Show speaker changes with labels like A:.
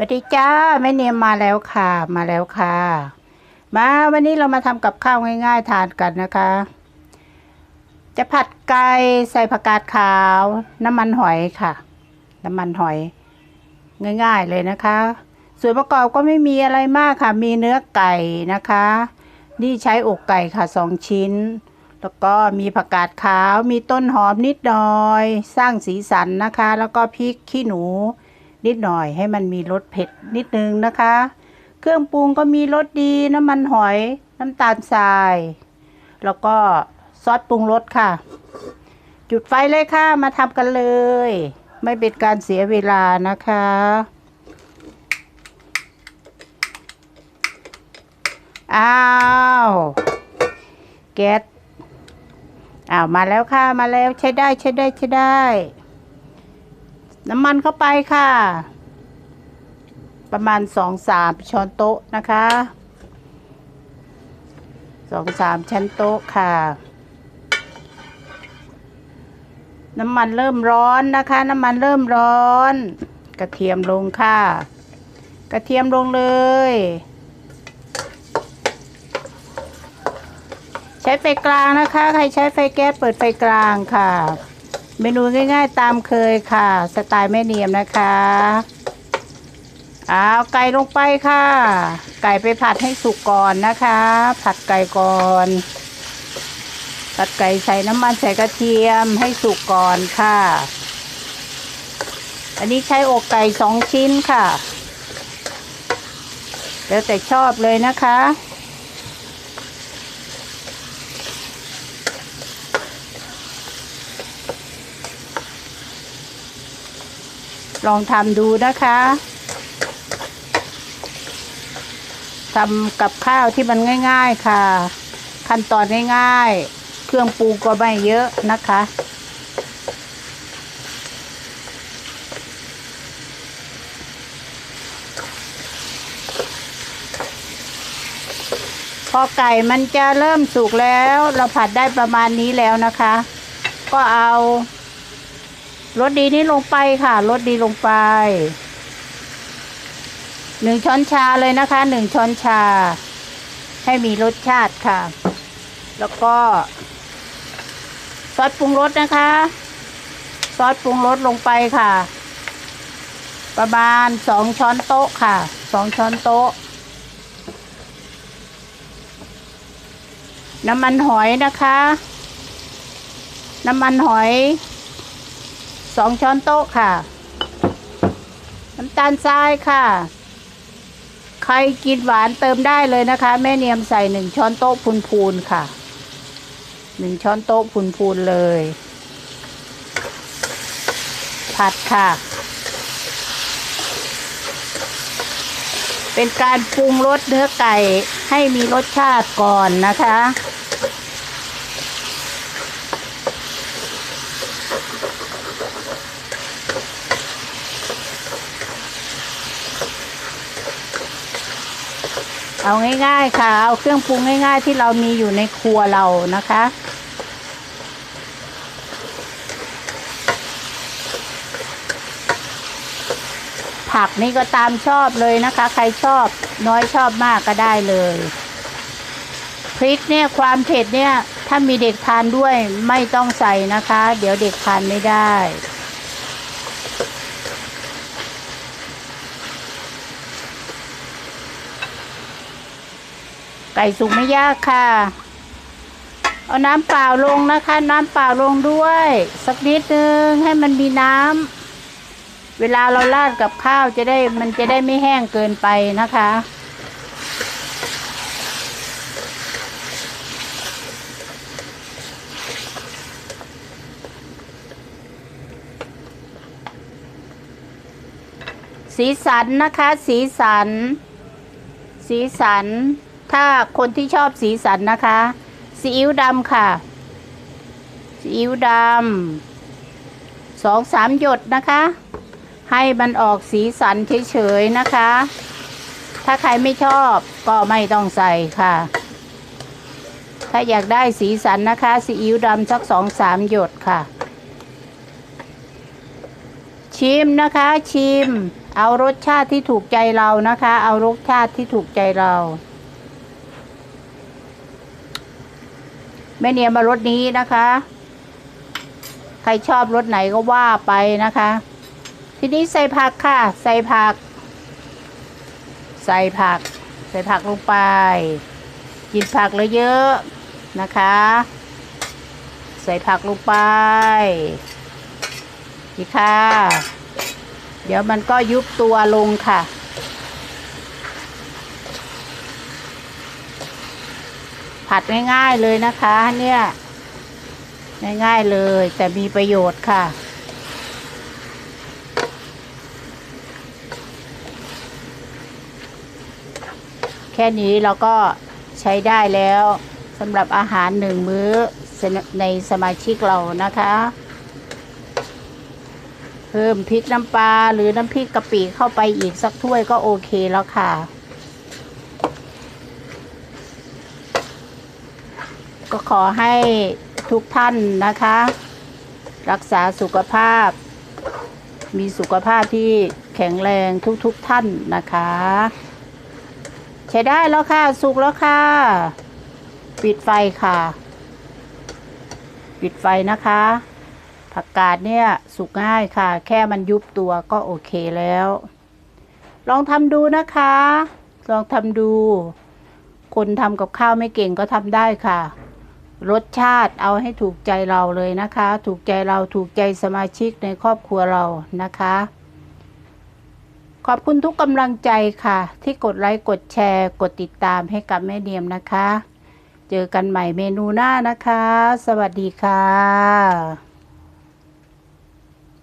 A: วัสดีจ้าแม่เนียมมาแล้วค่ะ มาแล้วค่ะ มาวันนี้เรามาทำกับข้าวง่ายๆทานกันนะคะ จะผัดไก่ใส่ผักกาดขาว น้ำมันหอยค่ะ น้ำมันหอย ง่ายๆเลยนะคะ ส่วนประกอบก็ไม่มีอะไรมากค่ะ มีเนื้อไก่นะคะ นี่ใช้อกไก่ค่ะสองชิ้น แล้วก็มีผักกาดขาว มีต้นหอมนิดหน่อย สร้างสีสันนะคะ แล้วก็พริกขี้หนู นิดหน่อยให้มันมีรสเผ็ดนิดนึงนะคะ เครื่องปรุงก็มีรสดีน้ำมันหอยน้ำตาลทราย แล้วก็ซอสปรุงรสค่ะ จุดไฟเลยค่ะมาทำกันเลย ไม่เป็นการเสียเวลานะคะอ้าวแก๊สอ้าวมาแล้วค่ะมาแล้วใช้ได้ใช้ได้ใช้ได้ น้ำมันเข้าไปค่ะ ประมาณสองสามช้อนโต๊ะนะคะสองสามชั้นโต๊ะค่ะ น้ำมันเริ่มร้อนนะคะ น้ำมันเริ่มร้อน กระเทียมลงค่ะ กระเทียมลงเลย ใช้ไฟกลางนะคะ ใครใช้ไฟแก๊สเปิดไฟกลางค่ะ เมนูง่าย ๆ ตามเคยค่ะ สไตล์แม่เนียมนะคะเอาไก่ลงไปค่ะ ไก่ไปผัดให้สุกก่อนนะคะ ผัดไก่ก่อนผัดไก่ใส่น้ำมันใส่กระเทียมให้สุกก่อนค่ะ อันนี้ใช้อกไก่สองชิ้นค่ะ แล้วแต่ชอบเลยนะคะ ลองทำดูนะคะทำกับข้าวที่มันง่าย ๆค่ะ ขั้นตอนง่ายๆ เครื่องปรุงก็ไม่เยอะนะคะ พอไก่มันจะเริ่มสุกแล้ว เราผัดได้ประมาณนี้แล้วนะคะ ก็เอา รสดีนี้ลงไปค่ะรสดีลงไปหนึ่งช้อนชาเลยนะคะหนึ่งช้อนชา ให้มีรสชาติค่ะ แล้วก็ ซอสปรุงรสนะคะ ซอสปรุงรสลงไปค่ะ ประมาณสองช้อนโต๊ะค่ะสองช้อนโต๊ะ น้ำมันหอยนะคะ น้ำมันหอย สองช้อนโต๊ะค่ะ น้ำตาลทรายค่ะ ใครกินหวานเติมได้เลยนะคะ แม่เนียมใส่หนึ่งช้อนโต๊ะพูนๆค่ะหนึ่งช้อนโต๊ะพูนๆเลย ผัดค่ะ เป็นการปรุงรสเนื้อไก่ให้มีรสชาติก่อนนะคะ เอาง่าย ๆ ค่ะ เอาเครื่องปรุงง่าย ๆ ที่เรามีอยู่ในครัวเรานะคะ ผักนี่ก็ตามชอบเลยนะคะ ใครชอบน้อยชอบมากก็ได้เลยพริกเนี่ยความเผ็ดเนี่ยถ้ามีเด็กทานด้วยไม่ต้องใส่นะคะ เดี๋ยวเด็กทานไม่ได้ ไก่สุกไม่ยากค่ะ เอาน้ำเปล่าลงนะคะ น้ำเปล่าลงด้วย สักนิดนึงให้มันมีน้ำเวลาเราราดกับข้าวจะได้มันจะได้ไม่แห้งเกินไปนะคะสีสันนะคะ สีสัน สีสัน ถ้าคนที่ชอบสีสันนะคะซีอิ๊วดำค่ะซีอิ๊วดำสองสามหยดนะคะ ให้มันออกสีสันเฉยๆนะคะ ถ้าใครไม่ชอบก็ไม่ต้องใส่ค่ะ ถ้าอยากได้สีสันนะคะซีอิ๊วดำสักสองสามหยดค่ะ ชิมนะคะชิม เอารสชาติที่ถูกใจเรานะคะ เอารสชาติที่ถูกใจเรา แม่เนียมมารสนี้นะคะ ใครชอบรสไหนก็ว่าไปนะคะ ทีนี้ใส่ผักค่ะ ใส่ผัก ใส่ผัก ใส่ผักลงไป กินผักเลยเยอะนะคะ ใส่ผักลงไปดีค่ะ เดี๋ยวมันก็ยุบตัวลงค่ะ ผัดง่ายๆเลยนะคะ เนี่ยง่ายๆเลย แต่มีประโยชน์ค่ะ แค่นี้เราก็ใช้ได้แล้วสำหรับอาหารหนึ่งมื้อในสมาชิกเรานะคะ เพิ่มพริกน้ำปลาหรือน้ำพริกกะปิเข้าไปอีกสักถ้วยก็โอเคแล้วค่ะ ก็ขอให้ทุกท่านนะคะ รักษาสุขภาพ มีสุขภาพที่แข็งแรงทุกๆทท่านนะคะ ใช้ได้แล้วค่ะ สุกแล้วค่ะ ปิดไฟค่ะ ปิดไฟนะคะ ผักกาดเนี่ยสุกง่ายค่ะ แค่มันยุบตัวก็โอเคแล้ว ลองทำดูนะคะ ลองทำดู คนทำกับข้าวไม่เก่งก็ทำได้ค่ะ รสชาติเอาให้ถูกใจเราเลยนะคะ ถูกใจเราถูกใจสมาชิกในครอบครัวเรานะคะ ขอบคุณทุกกำลังใจค่ะ ที่กดไลค์กดแชร์ กดติดตามให้กับแม่เดียมนะคะ เจอกันใหม่เมนูหน้านะคะ สวัสดีค่ะ